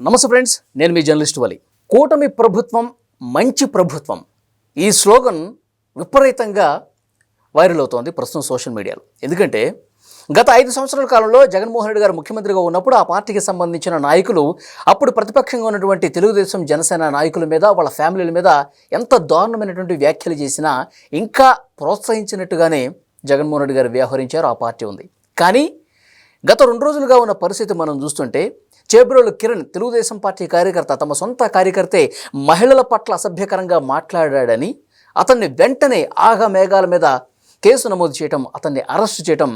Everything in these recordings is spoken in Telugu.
నమస్తే ఫ్రెండ్స్ నేను మీ జర్నలిస్ట్ వలి. కూటమి ప్రభుత్వం మంచి ప్రభుత్వం. ఈ స్లోగన్ విపరీతంగా వైరల్ అవుతోంది ప్రస్తుతం సోషల్ మీడియాలో. ఎందుకంటే గత ఐదు సంవత్సరాల కాలంలో జగన్మోహన్ రెడ్డి గారు ముఖ్యమంత్రిగా ఉన్నప్పుడు ఆ పార్టీకి సంబంధించిన నాయకులు అప్పుడు ప్రతిపక్షంగా ఉన్నటువంటి తెలుగుదేశం జనసేన నాయకుల మీద వాళ్ళ ఫ్యామిలీల మీద ఎంత దారుణమైనటువంటి వ్యాఖ్యలు చేసినా ఇంకా ప్రోత్సహించినట్టుగానే జగన్మోహన్ రెడ్డి గారు వ్యవహరించారు ఆ పార్టీ ఉంది. కానీ గత రెండు రోజులుగా ఉన్న పరిస్థితి మనం చూస్తుంటే చేబ్రోలు కిరణ్ తెలుగుదేశం పార్టీ కార్యకర్త తమ సొంత కార్యకర్తే మహిళల పట్ల అసభ్యకరంగా మాట్లాడాడని అతన్ని వెంటనే ఆగ మేఘాల మీద కేసు నమోదు చేయటం అతన్ని అరెస్ట్ చేయటం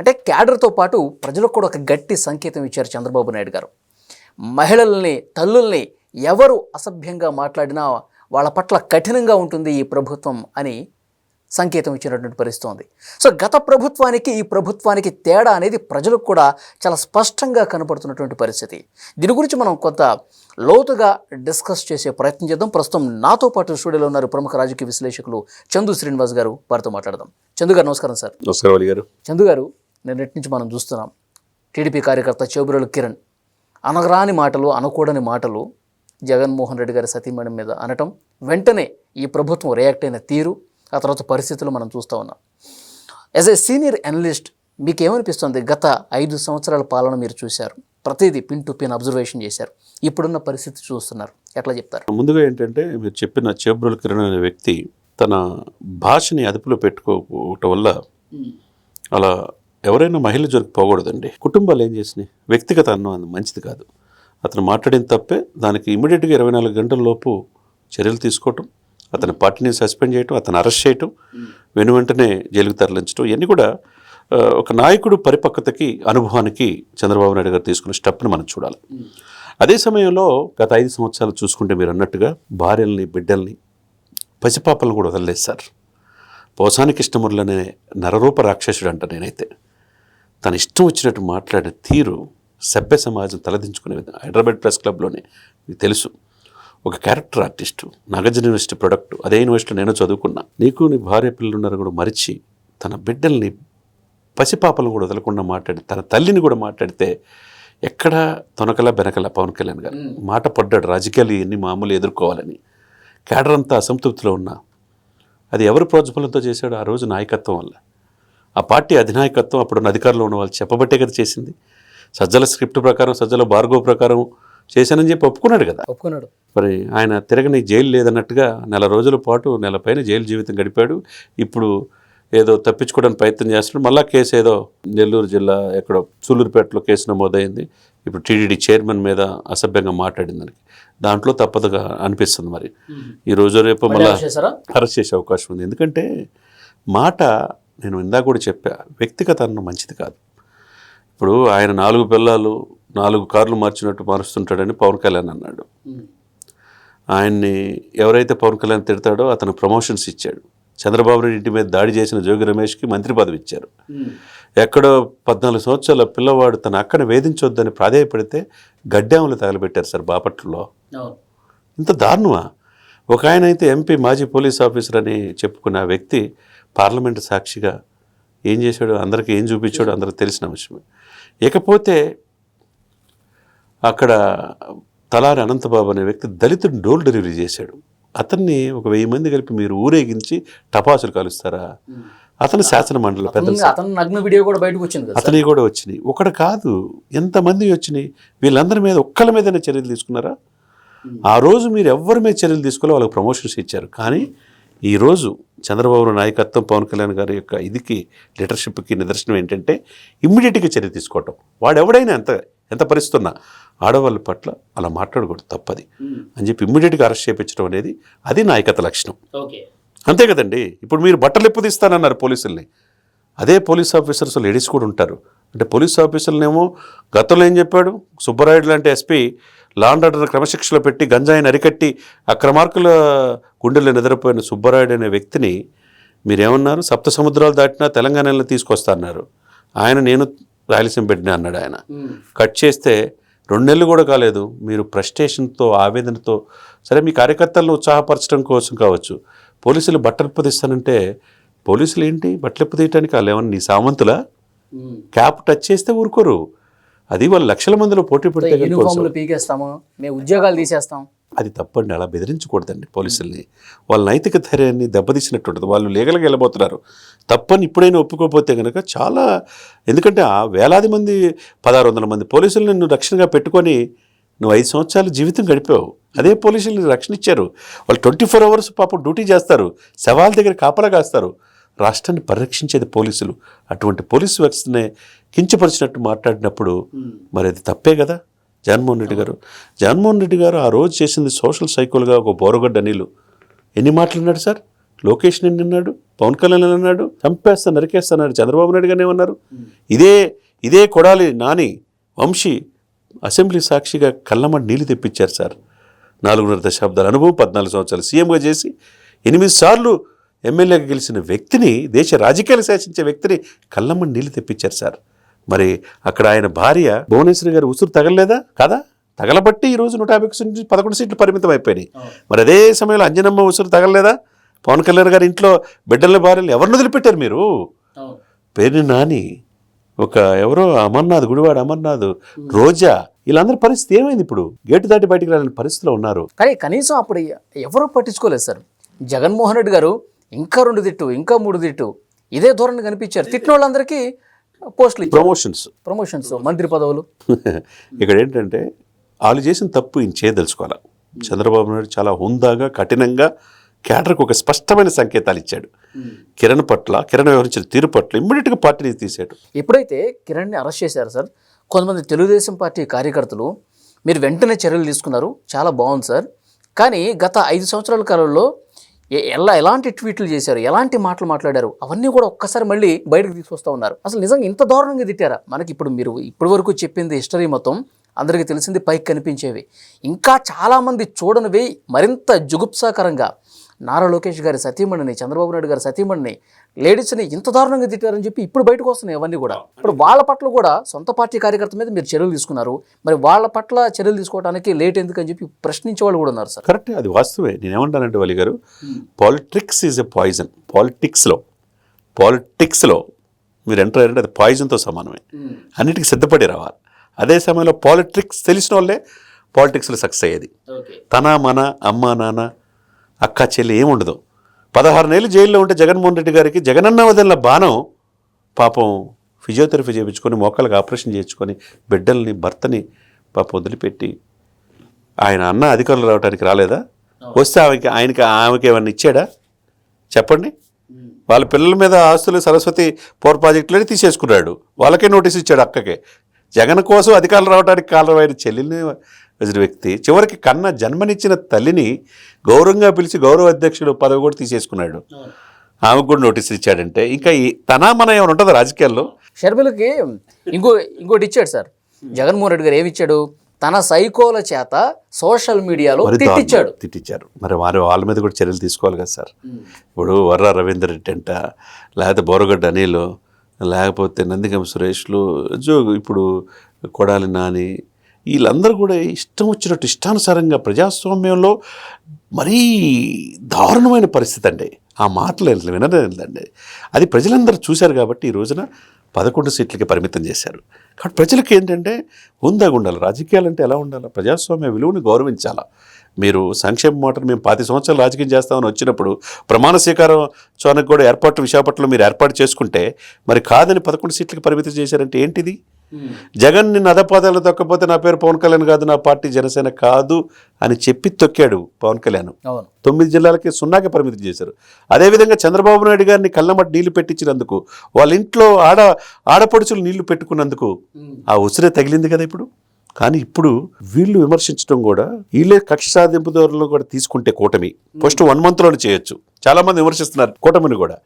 అంటే క్యాడర్తో పాటు ప్రజలకు కూడా ఒక గట్టి సంకేతం ఇచ్చారు చంద్రబాబు నాయుడు గారు. మహిళల్ని తల్లుల్ని ఎవరు అసభ్యంగా మాట్లాడినా వాళ్ళ పట్ల కఠినంగా ఉంటుంది ఈ ప్రభుత్వం అని సంకేతం ఇచ్చినటువంటి పరిస్థితి ఉంది సో గత ప్రభుత్వానికి ఈ ప్రభుత్వానికి తేడా అనేది ప్రజలకు కూడా చాలా స్పష్టంగా కనపడుతున్నటువంటి పరిస్థితి. దీని గురించి మనం కొంత లోతుగా డిస్కస్ చేసే ప్రయత్నం చేద్దాం. ప్రస్తుతం నాతో పాటు స్టూడియోలో ఉన్నారు ప్రముఖ రాజకీయ విశ్లేషకులు చందు శ్రీనివాస్ గారు. వారితో మాట్లాడదాం. చందు గారు నమస్కారం సార్. నమస్కారం గారు. చందు గారు నిన్నటి నుంచి మనం చూస్తున్నాం. టీడీపీ కార్యకర్త చేబురలు కిరణ్ అనగరాని మాటలు అనకూడని మాటలు జగన్మోహన్ రెడ్డి గారి సతీమణి మీద అనటం వెంటనే ఈ ప్రభుత్వం రియాక్ట్ అయిన తీరు. ఆ తర్వాత పరిస్థితులు మనం చూస్తూ ఉన్నాం. యాజ్ ఏ సీనియర్ అనలిస్ట్ మీకు ఏమనిపిస్తుంది గత ఐదు సంవత్సరాల పాలన మీరు చూశారు. ప్రతిదీ పిన్ టు పిన్ అబ్జర్వేషన్ చేశారు. ఇప్పుడున్న పరిస్థితి చూస్తున్నారు. ఎట్లా చెప్తారు? ముందుగా ఏంటంటే మీరు చెప్పిన చేబ్రుల కిరణ్ అనే వ్యక్తి తన భాషని అదుపులో పెట్టుకోవటం వల్ల అలా ఎవరైనా మహిళ జోలికి పోకూడదండి. కుటుంబాలు ఏం చేసినాయి? వ్యక్తిగత అన్నం అది మంచిది కాదు. అతను మాట్లాడిన తప్పే దానికి ఇమీడియట్గా ఇరవై నాలుగు గంటల లోపు చర్యలు తీసుకోవటం అతని పార్టీని సస్పెండ్ చేయటం అతను అరెస్ట్ చేయటం వెను వెంటనే జైలుకు తరలించడం ఇవన్నీ కూడా ఒక నాయకుడు పరిపక్వతకి అనుభవానికి చంద్రబాబు నాయుడు గారు తీసుకున్న స్టెప్ని మనం చూడాలి. అదే సమయంలో గత ఐదు సంవత్సరాలు చూసుకుంటే మీరు అన్నట్టుగా భార్యల్ని బిడ్డల్ని పసిపాపలను కూడా వదిలేస్తారు సార్ ఇష్టములు అనే నరరూప రాక్షసుడు అంట నేనైతే. తన ఇష్టం వచ్చినట్టు మాట్లాడే తీరు సభ్య సమాజం తలదించుకునే విధంగా హైదరాబాద్ ప్రెస్ క్లబ్లోనే మీకు తెలుసు. ఒక character artist Nagarjuna university product అదే యూనివర్సిటీలో నేను చదువుకున్నా. నీకు నీ భార్య పిల్లలు ఉన్నారు కూడా మరిచి తన బిడ్డల్ని పసిపాపలను కూడా వదలకుండా మాట్లాడి తన తల్లిని కూడా మాట్లాడితే ఎక్కడ తొనకల బెనకల పవన్ కళ్యాణ్ గారు. మాట పడ్డాడు రాజకీయాలు ఎన్ని మామూలు ఎదుర్కోవాలని. కేడర్ అంతా అసంతృప్తిలో ఉన్నా. అది ఎవరు ప్రోత్సాహంతో చేశాడు ఆ రోజు నాయకత్వం వల్ల. ఆ పార్టీ అధినాయకత్వం అప్పుడున్న అధికారంలో ఉన్న వాళ్ళు చెప్పబట్టే కదా చేసింది. సజ్జల స్క్రిప్ట్ ప్రకారం సజ్జల భార్గవ ప్రకారం చేశానని చెప్పి ఒప్పుకున్నాడు కదా. ఒప్పుకున్నాడు. మరి ఆయన తిరగని జైలు లేదన్నట్టుగా నెల రోజుల పాటు నెల పైన జైలు జీవితం గడిపాడు. ఇప్పుడు ఏదో తప్పించుకోవడానికి ప్రయత్నం చేస్తున్నాడు. మళ్ళా కేసు ఏదో నెల్లూరు జిల్లా ఎక్కడో సూలూరుపేటలో కేసు నమోదైంది. ఇప్పుడు టీడీడీ చైర్మన్ మీద అసభ్యంగా మాట్లాడింది దానికి. దాంట్లో తప్పదుగా అనిపిస్తుంది మరి. ఈ రోజు రేపు మళ్ళా అరెస్ట్ చేసే అవకాశం ఉంది. ఎందుకంటే మాట నేను ఇందాక కూడా చెప్పా వ్యక్తిగత అన్నం మంచిది కాదు. ఇప్పుడు ఆయన నాలుగు పిల్లలు నాలుగు కార్లు మార్చినట్టు మారుస్తుంటాడని పవన్ కళ్యాణ్ అన్నాడు. ఆయన్ని ఎవరైతే పవన్ కళ్యాణ్ తిడతాడో అతను ప్రమోషన్స్ ఇచ్చాడు. చంద్రబాబు నాయుడు ఇంటి మీద దాడి చేసిన జోగి రమేష్కి మంత్రి పదవి ఇచ్చారు. ఎక్కడో పద్నాలుగు సంవత్సరాల పిల్లవాడు తన అక్కను వేధించొద్దని ప్రాధేయపడితే గడ్డాములు తగలబెట్టారు సార్ బాపట్లలో. ఇంత దారుణమా? ఒక ఆయన అయితే ఎంపీ మాజీ పోలీస్ ఆఫీసర్ అని చెప్పుకున్న వ్యక్తి పార్లమెంటు సాక్షిగా ఏం చేశాడు? అందరికీ ఏం చూపించాడో అందరికి తెలిసిన విషయమే. ఇకపోతే అక్కడ తలారి అనంతబాబు అనే వ్యక్తి దళితుడిని డోర్ డెలివరీ చేశాడు. అతన్ని ఒక వెయ్యి మంది కలిపి మీరు ఊరేగించి టపాసులు కలుస్తారా? అతను శాసన మండలి పెద్ద నగ్న వీడియో కూడా బయటకు వచ్చింది? అతని కూడా వచ్చినాయి. ఒకటి కాదు ఎంతమంది వచ్చినాయి? వీళ్ళందరి మీద ఒక్కళ్ళ మీదనే చర్యలు తీసుకున్నారా? ఆ రోజు మీరు ఎవరి మీద చర్యలు తీసుకోవాలో వాళ్ళకి ప్రమోషన్స్ ఇచ్చారు. కానీ ఈ రోజు చంద్రబాబు నాయకత్వం పవన్ కళ్యాణ్ గారి యొక్క ఇదికి లీడర్షిప్కి నిదర్శనం ఏంటంటే ఇమ్మీడియట్గా చర్య తీసుకోవటం. వాడు ఎవడైనా ఎంత ఎంత పరిస్థితి ఉన్నా ఆడవాళ్ళ పట్ల అలా మాట్లాడకూడదు తప్పది. అని చెప్పి ఇమ్మీడియట్గా అరెస్ట్ చేయించడం అనేది అది నాయకత్వ లక్షణం. అంతే కదండి. ఇప్పుడు మీరు బట్టలు ఎప్పు తీస్తానన్నారు పోలీసుల్ని? అదే పోలీస్ ఆఫీసర్స్ లేడీస్ కూడా ఉంటారు. అంటే పోలీస్ ఆఫీసర్లనేమో గతంలో ఏం చెప్పాడు? సుబ్బరాయుడు లాంటి ఎస్పీ లాండ్ ఆర్డర్ క్రమశిక్షలో పెట్టి గంజాయిని అరికట్టి అక్రమార్కుల గుండెల్లో నిద్రపోయిన సుబ్బరాయుడు అనే వ్యక్తిని మీరేమన్నారు? సప్త సముద్రాలు దాటినా తెలంగాణలో తీసుకొస్తా అన్నారు ఆయన నేను రాయలసీమ పెట్టినా అన్నాడు ఆయన. కట్ చేస్తే రెండు నెలలు కూడా కాలేదు. మీరు ఫ్రస్ట్రేషన్తో ఆవేదనతో సరే మీ కార్యకర్తలను ఉత్సాహపరచడం కోసం కావచ్చు. పోలీసులు బట్టలు పొదిస్తానంటే పోలీసులు ఏంటి బట్టలు తీయటానికి వాళ్ళు ఏమన్నా నీ సామంతులా? క్యాప్ టచ్ చేస్తే ఊరుకోరు. అది వాళ్ళు లక్షల మందిలో పోటీ పడితే కనుక యూనిఫామ్లు పీకేస్తాము మేము ఉద్యోగాలు తీసేస్తాం. అది తప్పండి అలా బెదిరించకూడదండి పోలీసుల్ని. వాళ్ళ నైతిక ధైర్యాన్ని దెబ్బతీసినట్టు ఉంటుంది వాళ్ళు లీగల్గా వెళ్ళబోతున్నారు. తప్పని ఇప్పుడైనా ఒప్పుకోకపోతే కనుక చాలా ఎందుకంటే ఆ వేలాది మంది పదహారు వందల మంది పోలీసులను నువ్వు రక్షణగా పెట్టుకొని నువ్వు ఐదు సంవత్సరాలు జీవితం గడిపావు. అదే పోలీసులు రక్షణ ఇచ్చారు. వాళ్ళు ట్వంటీ ఫోర్ అవర్స్ పాపం డ్యూటీ చేస్తారు. శవాల దగ్గర కాపలా కాస్తారు. రాష్ట్రాన్ని పరిరక్షించేది పోలీసులు. అటువంటి పోలీసు వ్యవస్థనే కించపరిచినట్టు మాట్లాడినప్పుడు మరి అది తప్పే కదా? జగన్మోహన్ రెడ్డి గారు. జగన్మోహన్ రెడ్డి గారు ఆ రోజు చేసింది సోషల్ సైకోల్గా ఒక బోరగడ్డ అనిలు ఎన్ని మాట్లాడినాడు సార్? లోకేష్ నిన్న అన్నాడు పవన్ కళ్యాణ్ అని అన్నాడు చంపేస్తా నరికేస్తా అన్నాడు చంద్రబాబు నాయుడు గారిని ఏమన్నారు? ఇదే ఇదే కొడాలి నాని వంశీ అసెంబ్లీ సాక్షిగా కళ్ళమని నీళ్ళు తెప్పించారు సార్. నాలుగున్నర దశాబ్దాల అనుభవం పద్నాలుగు సంవత్సరాలు సీఎంగా చేసి ఎనిమిది సార్లు ఎమ్మెల్యేగా గెలిచిన వ్యక్తిని దేశ రాజకీయాలు శాసించే వ్యక్తిని కళ్ళమ్మని నీళ్ళు తెప్పించారు సార్. మరి అక్కడ ఆయన భార్య భువనేశ్వరి గారు ఉసురు తగలలేదా? కదా? తగలబట్టి ఈ రోజు నూట యాభై సీట్ల నుంచి పదకొండు సీట్లు పరిమితం అయిపోయినాయి. మరి అదే సమయంలో అంజనమ్మ ఉసురు తగలలేదా? పవన్ కళ్యాణ్ గారి ఇంట్లో బిడ్డల భార్యలు ఎవరిని వదిలిపెట్టారు మీరు? పేరుని నాని ఒక ఎవరో అమర్నాథ్ గుడివాడ అమర్నాథ్ రోజా వీళ్ళందరి పరిస్థితి ఏమైంది ఇప్పుడు? గేటు దాటి బయటికి రాని పరిస్థితిలో ఉన్నారు. కానీ కనీసం అప్పుడు ఎవరూ పట్టించుకోలేదు సార్. జగన్మోహన్ రెడ్డి గారు ఇంకా రెండు తిట్టు ఇంకా మూడు తిట్టు. ఇదే ధోరణి కనిపించారు. తిట్టిన వాళ్ళందరికీ పోస్టులు ప్రమోషన్స్ ప్రమోషన్స్ మంత్రి పదవులు. ఇక్కడ ఏంటంటే వాళ్ళు చేసిన తప్పు ఈయన చేయదలుచుకోవాలి చంద్రబాబు నాయుడు చాలా హుందాగా కఠినంగా కేటర్కి ఒక స్పష్టమైన సంకేతాలు ఇచ్చాడు. కిరణ్ పట్ల కిరణ్ వ్యవహరించిన తీరు పట్ల ఇమ్మీడియట్గా పార్టీని తీసాడు ఎప్పుడైతే కిరణ్ని అరెస్ట్ చేశారు సార్ కొంతమంది తెలుగుదేశం పార్టీ కార్యకర్తలు మీరు వెంటనే చర్యలు తీసుకున్నారు. చాలా బాగుంది సార్. కానీ గత ఐదు సంవత్సరాల కాలంలో ఎలా ఎలాంటి ట్వీట్లు చేశారు ఎలాంటి మాటలు మాట్లాడారు అవన్నీ కూడా ఒక్కసారి మళ్ళీ బయటకు తీసుకొస్తూ ఉన్నారు. అసలు నిజంగా ఇంత దారుణంగా తిట్టారా? మనకి ఇప్పుడు మీరు ఇప్పటి వరకు చెప్పింది హిస్టరీ మొత్తం అందరికీ తెలిసింది పైకి కనిపించేవి. ఇంకా చాలామంది చూడనివి మరింత జుగుప్సాకరంగా నారా లోకేష్ గారి సతీమణిని చంద్రబాబు నాయుడు గారి సతీమణిని లేడీస్ని ఇంత దారుణంగా తిట్టారని చెప్పి ఇప్పుడు బయటకు వస్తున్నాయి అవన్నీ కూడా. ఇప్పుడు వాళ్ళ పట్ల కూడా సొంత పార్టీ కార్యకర్త మీద మీరు చర్యలు తీసుకున్నారు. మరి వాళ్ళ పట్ల చర్యలు తీసుకోవడానికి లేట్ ఎందుకు అని చెప్పి ప్రశ్నించే వాళ్ళు కూడా ఉన్నారు సార్. కరెక్టే అది వాస్తవే నేనేమంటానంటే వలి గారు పాలిటిక్స్ ఈజ్ ఎ పాయిజన్. పాలిటిక్స్లో పాలిటిక్స్లో మీరు ఎంటర్ అయ్యారంటే అది పాయిజన్తో సమానమే. అన్నిటికీ సిద్ధపడి రావాలి. అదే సమయంలో పాలిటిక్స్ తెలిసిన వాళ్ళే పాలిటిక్స్లో సక్సెస్ అయ్యేది. తన మన అమ్మ నాన్న అక్క చెల్లి ఏం ఉండదు పదహారు నెలలు జైల్లో ఉంటే జగన్మోహన్ రెడ్డి గారికి జగనన్న వదిలిన బాణం పాపం ఫిజియోథెరపీ చేయించుకొని మోకాళ్ళకి ఆపరేషన్ చేయించుకొని బిడ్డల్ని భర్తని పాపం వదిలిపెట్టి ఆయన అన్న అధికారులు రావడానికి రాలేదా? వస్తే ఆమెకి ఆయనకి ఆమెకి ఏమన్నా ఇచ్చాడా? చెప్పండి. వాళ్ళ పిల్లల మీద ఆస్తులు సరస్వతి పవర్ ప్రాజెక్టులని తీసేసుకున్నాడు. వాళ్ళకే నోటీస్ ఇచ్చాడు అక్కకే. జగన్ కోసం అధికారులు రావడానికి కారణమైన చెల్లెల్ని వదిలిన వ్యక్తి చివరికి కన్న జన్మనిచ్చిన తల్లిని గౌరవంగా పిలిచి గౌరవ అధ్యక్షుడు పదవి కూడా తీసేసుకున్నాడు. ఆమెకు కూడా నోటీస్ ఇచ్చాడంటే ఇంకా ఈ తన మన ఏమైనా ఉంటుందా రాజకీయాల్లో? షర్మిలకి ఇంకో ఇంకోటి ఇచ్చాడు సార్. జగన్మోహన్ రెడ్డి గారు ఏమి ఇచ్చాడు? తన సైకోల చేత సోషల్ మీడియాలో తిట్టించాడు తిట్టించారు మరి వారి వాళ్ళ మీద కూడా చర్యలు తీసుకోవాలి కదా సార్. ఇప్పుడు వర్ర రవీందర్ రెడ్డి అంట లేకపోతే బోరగడ్డ అనిలు లేకపోతే నందిగం సురేష్లు జో ఇప్పుడు కొడాలి నాని వీళ్ళందరూ కూడా ఇష్టం వచ్చినట్టు ఇష్టానుసారంగా ప్రజాస్వామ్యంలో మరీ దారుణమైన పరిస్థితి అండి. ఆ మాటలు వినలేదండి. అది ప్రజలందరూ చూశారు కాబట్టి ఈ రోజున పదకొండు సీట్లకి పరిమితం చేశారు. కాబట్టి ప్రజలకు ఏంటంటే హుందాగా ఉండాలి. రాజకీయాలు అంటే ఎలా ఉండాలి? ప్రజాస్వామ్య విలువను గౌరవించాలా? మీరు సంక్షేమ మాటలు మేము పాతి సంవత్సరాలు రాజకీయం చేస్తామని వచ్చినప్పుడు ప్రమాణ స్వీకారం చోనకు కూడా ఏర్పాటు విశాఖపట్నంలో మీరు ఏర్పాటు చేసుకుంటే మరి కాదని పదకొండు సీట్లకి పరిమితం చేశారంటే ఏంటిది? జగన్ నిన్ను అధపాదాలు తొక్కపోతే నా పేరు పవన్ కళ్యాణ్ కాదు నా పార్టీ జనసేన కాదు అని చెప్పి తొక్కాడు పవన్ కళ్యాణ్. తొమ్మిది జిల్లాలకి సున్నాకి పరిమితం చేశారు. అదేవిధంగా చంద్రబాబు నాయుడు గారిని కళ్ళమట్టి నీళ్ళు పెట్టించినందుకు వాళ్ళ ఇంట్లో ఆడ ఆడపడుచులు నీళ్ళు పెట్టుకున్నందుకు ఆ ఉసిరే తగిలింది కదా ఇప్పుడు? కానీ ఇప్పుడు వీళ్ళు విమర్శించడం కూడా వీళ్ళే కక్ష సాధింపు ధోరణిలో కూడా తీసుకుంటే కూటమి. ఫస్ట్ వన్ మంత్లోనే చేయొచ్చు. చాలా మంది విమర్శిస్తున్నారు కూటమిని కూడా.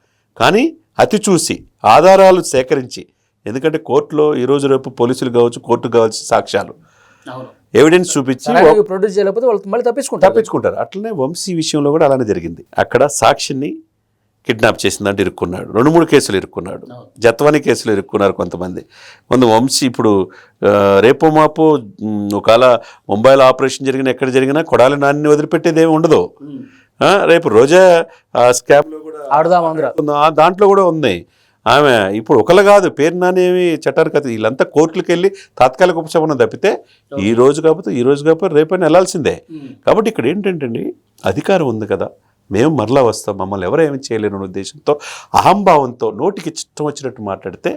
కానీ అతి చూసి ఆధారాలు సేకరించి ఎందుకంటే కోర్టులో ఈ రోజు రేపు పోలీసులు కావచ్చు కోర్టు కావచ్చు సాక్ష్యాలు. ఎవిడెన్స్ చూపించి ప్రొడ్యూస్ చేయలేకపోతే వాళ్ళు మళ్ళీ తప్పించుకుంటారు. తప్పించుకుంటారు. అట్లనే వంశీ విషయంలో కూడా అలానే జరిగింది. అక్కడ సాక్షిని కిడ్నాప్ చేసిందంటే ఇరుక్కున్నాడు. రెండు మూడు కేసులు ఇరుక్కున్నాడు. జత్వాని కేసులు ఇరుక్కున్నారు కొంతమంది. కొంత వంశీ ఇప్పుడు రేపో మాపో ఒకవేళ ముంబైలో ఆపరేషన్ జరిగిన ఎక్కడ జరిగినా కొడాలి నాన్ని వదిలిపెట్టేది ఏమి ఉండదు. ఆ, రేపు రోజా ఆ, స్కామ్లో కూడా దాంట్లో కూడా ఉంది. ఆమె ఇప్పుడు ఒకళ్ళు కాదు పేరు నానేమి చట్టానికి అతీతం. వీళ్ళంతా కోర్టులకు వెళ్ళి తాత్కాలిక ఉపశమనం తప్పితే ఈ రోజు కాకపోతే ఈ రోజు కాకపోతే రేపైనా వెళ్ళాల్సిందే కాబట్టి ఇక్కడ ఏంటంటే అండి అధికారం ఉంది కదా. మేము మరలా వస్తాం మమ్మల్ని ఎవరేమి చేయలేని ఉద్దేశంతో అహంభావంతో నోటికి ఇష్టం వచ్చినట్టు మాట్లాడితే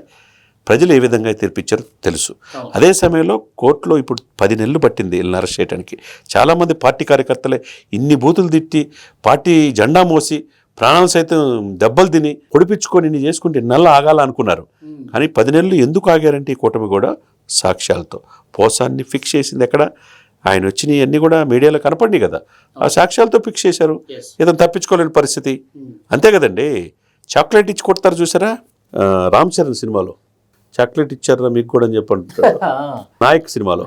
ప్రజలు ఏ విధంగా తీర్పిచ్చారో తెలుసు. అదే సమయంలో కోర్టులో ఇప్పుడు పది నెలలు పట్టింది వీళ్ళని అరెస్ట్ చేయడానికి చాలామంది పార్టీ కార్యకర్తలే ఇన్ని బూతులు తిట్టి పార్టీ జెండా మోసి ప్రాణాలు సైతం దెబ్బలు తిని పొడిపించుకొని ఇన్ని చేసుకుంటే నెల ఆగాలనుకున్నారు. కానీ పది నెలలు ఎందుకు ఆగారంటే ఈ కూటమి కూడా సాక్ష్యాలతో. పోసాన్ని ఫిక్స్ చేసింది ఎక్కడ? ఆయన వచ్చినవి అన్నీ కూడా మీడియాలో కనపడి కదా. ఆ సాక్ష్యాలతో ఫిక్స్ చేశారు. ఏదైనా తప్పించుకోలేని పరిస్థితి. అంతే కదండి. చాక్లెట్ ఇచ్చి కొడతారు చూసారా? రామ్ చరణ్ సినిమాలో. చాక్లెట్ ఇచ్చారా మీకు కూడా అని చెప్పంటారు నాయక్ సినిమాలో.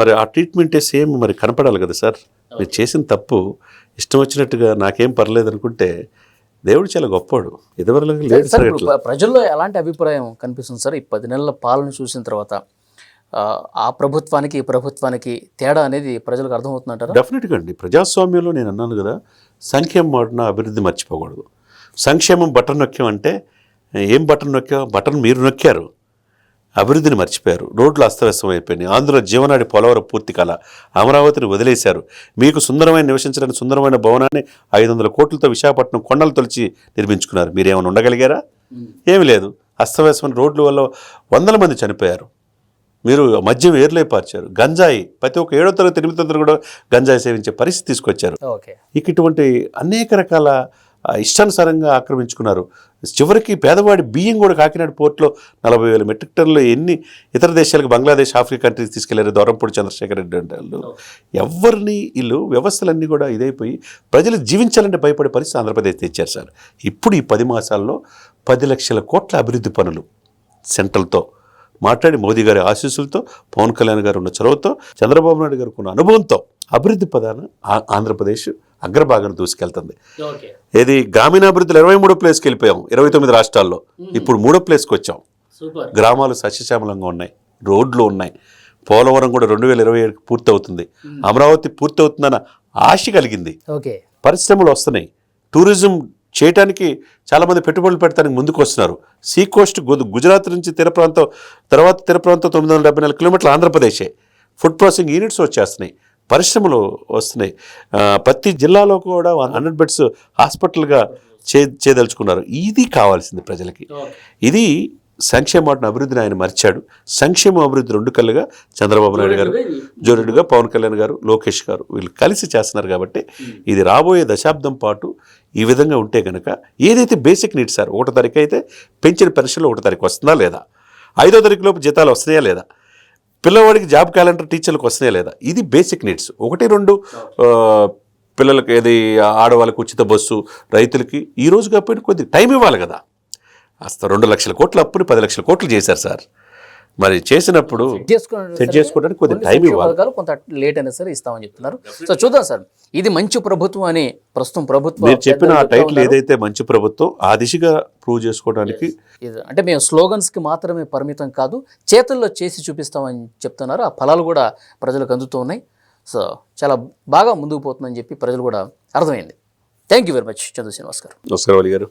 మరి ఆ ట్రీట్మెంటే సేమ్ మరి కనపడాలి కదా సార్. మీరు చేసిన తప్పు ఇష్టం వచ్చినట్టుగా నాకేం పర్లేదు అనుకుంటే దేవుడు చాలా గొప్పవాడు ఎదవరలాగా లేడు ప్రజల్లో ఎలాంటి అభిప్రాయం కనిపిస్తుంది సార్? ఈ పది నెలల పాలన చూసిన తర్వాత ఆ, ప్రభుత్వానికి ఈ ప్రభుత్వానికి తేడా అనేది ప్రజలకు అర్థమవుతుందంటారా? డెఫినెట్గా అండి. ప్రజాస్వామ్యంలో నేను అన్నాను కదా సంక్షేమం మాడిన అభివృద్ధి మర్చిపోకూడదు. సంక్షేమం బటన్ నొక్కాం అంటే ఏం బటన్ నొక్కాం బటన్ మీరు నొక్కారు. అభివృద్ధిని మర్చిపోయారు. రోడ్లు అస్తవ్యస్తం అయిపోయినాయి ఆంధ్ర జీవనాడి పోలవరం పూర్తి కళ. అమరావతిని వదిలేశారు. మీకు సుందరమైన నివసించడానికి సుందరమైన భవనాన్ని ఐదు వందల కోట్లతో విశాఖపట్నం కొండలు తొలిచి నిర్మించుకున్నారు. మీరేమైనా ఉండగలిగారా? ఏమీ లేదు. అస్తవ్యస్తమైన రోడ్ల వల్ల వందల మంది చనిపోయారు. మీరు మద్యం ఏర్లే పార్చారు. గంజాయి ప్రతి ఒక్క ఏడో తరగతి ఎనిమిదో తరగతి కూడా గంజాయి సేవించే పరిస్థితి తీసుకొచ్చారు. ఇక ఇటువంటి అనేక రకాల ఇష్టానుసారంగా ఆక్రమించుకున్నారు. చివరికి పేదవాడి బియ్యం కూడా కాకినాడ పోర్టులో నలభై వేల మెట్రిక్ టన్నులు ఎన్ని ఇతర దేశాలకు బంగ్లాదేశ్ ఆఫ్రికా కంట్రీస్ తీసుకెళ్ళారు? దూరంపూడి చంద్రశేఖర్ రెడ్డి అంటే వాళ్ళు ఎవరిని వీళ్ళు వ్యవస్థలన్నీ కూడా ఇదైపోయి ప్రజలు జీవించాలంటే భయపడే పరిస్థితి ఆంధ్రప్రదేశ్ తెచ్చారు సార్. ఇప్పుడు ఈ పది మాసాల్లో పది లక్షల కోట్ల అభివృద్ధి పనులు సెంట్రల్తో. మాట్లాడి మోదీ గారి ఆశీస్సులతో పవన్ కళ్యాణ్ గారు ఉన్న చొరవతో చంద్రబాబు నాయుడు గారికి ఉన్న అనుభవంతో అభివృద్ధి పదాన ఆ- ఆంధ్రప్రదేశ్ అగ్రభాగాన్ని దూసుకెళ్తుంది. ఓకే. ఏది? గ్రామీణాభివృద్ధిలో ఇరవై మూడో ప్లేస్కి వెళ్ళిపోయాం. ఇరవై తొమ్మిది రాష్ట్రాల్లో. ఇప్పుడు మూడో ప్లేస్కి వచ్చాం. సూపర్. గ్రామాలు సస్యశ్యామలంగా ఉన్నాయి. రోడ్లు ఉన్నాయి. పోలవరం కూడా రెండు వేల ఇరవై ఏడుకి పూర్తి అవుతుంది అమరావతి పూర్తి అవుతుందన్న ఆశ కలిగింది. ఓకే. పరిశ్రమలు వస్తున్నాయి. టూరిజం చేయటానికి చాలామంది పెట్టుబడులు పెట్టడానికి ముందుకు వస్తున్నారు సీ కోస్ట్ గుజరాత్ నుంచి తీర ప్రాంతం తర్వాత తీర ప్రాంతం తొమ్మిది వందల డెబ్బై నాలుగు కిలోమీటర్లు ఆంధ్రప్రదేశే. ఫుడ్ ప్రాసెసింగ్ యూనిట్స్ వచ్చేస్తున్నాయి. పరిశ్రమలు వస్తున్నాయి. ప్రతి జిల్లాలో కూడా హండ్రెడ్ బెడ్స్ హాస్పిటల్గా చే చేయదలుచుకున్నారు. ఇది కావాల్సింది ప్రజలకి. ఇది సంక్షేమ అభివృద్ధిని ఆయన మర్చాడు. సంక్షేమ అభివృద్ధి రెండు కళ్ళుగా చంద్రబాబు నాయుడు గారు జోరెడ్డిగా పవన్ కళ్యాణ్ గారు లోకేష్ గారు వీళ్ళు కలిసి చేస్తున్నారు కాబట్టి ఇది రాబోయే దశాబ్దం పాటు ఈ విధంగా ఉంటే కనుక ఏదైతే బేసిక్ నీడ్స్ సార్ ఒకటో తారీఖు అయితే పెంచిన పెన్షన్లు ఒకటో తారీఖు వస్తుందా లేదా? ఐదో తారీఖు లోపు జీతాలు వస్తున్నాయా లేదా? పిల్లవాడికి జాబ్ క్యాలెండర్ టీచర్లకు వస్తున్నాయా లేదా? ఇది బేసిక్ నీడ్స్. ఒకటి రెండు పిల్లలకి ఏది ఆడవాళ్ళకి ఉచిత బస్సు రైతులకి ఈ రోజు కాకపోయినా కొద్ది టైం ఇవ్వాలి కదా. అస్త రెండు లక్షల కోట్ల అప్పుని పది లక్షల కోట్లు చేశారు సార్. మరి చేసినప్పుడు సెట్ చేసుకోవడానికి కొద్ది టైం ఇవ్వాలి. కొంత లేట్ అయినా సరే ఇస్తామని చెప్తున్నారు. సో చూద్దాం సార్. ఇది మంచి ప్రభుత్వం అని ప్రస్తుతం ప్రభుత్వం మీరు చెప్పిన ఆ టైటిల్. ఏదైతే మంచి ప్రభుత్వం ఆ దిశగా ప్రూవ్ చేసుకోవడానికి అంటే మేము స్లోగన్స్కి మాత్రమే పరిమితం కాదు చేతుల్లో చేసి చూపిస్తామని చెప్తున్నారు. ఆ ఫలాలు కూడా ప్రజలకు అందుతూ ఉన్నాయి. సో చాలా బాగా ముందుకు పోతుందని చెప్పి ప్రజలు కూడా అర్థమైంది. Thank you very much Chandra Srinivas garu నమస్కారం అలీ గారు.